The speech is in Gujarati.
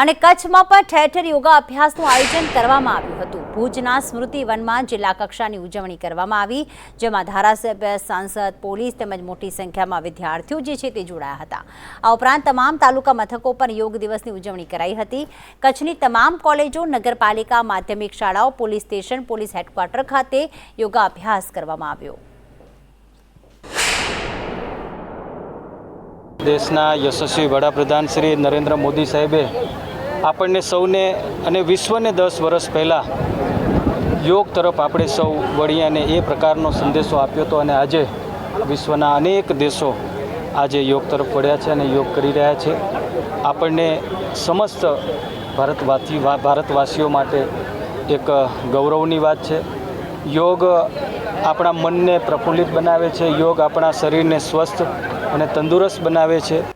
અને કચ્છમાં પણ ઠેર ઠેર યોગા અભ્યાસનું આયોજન કરવામાં આવ્યું હતું. ભુજના સ્મૃતિ વનમાં જિલ્લા કક્ષાની ઉજવણી કરવામાં આવી, જેમાં ધારાસભ્ય, સાંસદ, પોલીસ તેમજ મોટી સંખ્યામાં વિદ્યાર્થીઓ જે છે તે જોડાયા હતા. આ ઉપરાંત તમામ તાલુકા મથકો પર યોગ દિવસની ઉજવણી કરાઈ હતી. કચ્છની તમામ કોલેજો, નગરપાલિકા, માધ્યમિક શાળાઓ, પોલીસ સ્ટેશન, પોલીસ હેડક્વાર્ટર ખાતે યોગા અભ્યાસ કરવામાં આવ્યો. દેશના યશસ્વી વડાપ્રધાન શ્રી નરેન્દ્ર મોદી સાહેબે આપણને સૌને અને વિશ્વને દસ વર્ષ પહેલાં યોગ તરફ આપણે સૌ વળીએ અને એ પ્રકારનો સંદેશો આપ્યો હતો અને આજે વિશ્વના અનેક દેશો આજે યોગ તરફ વળ્યા છે અને યોગ કરી રહ્યા છે. આપણને સમસ્ત ભારતવાસી ભારતવાસીઓ માટે એક ગૌરવની વાત છે. યોગ આપણા મનને પ્રફુલ્લિત બનાવે છે. યોગ આપણા શરીરને સ્વસ્થ અને તંદુરસ્ત બનાવે છે.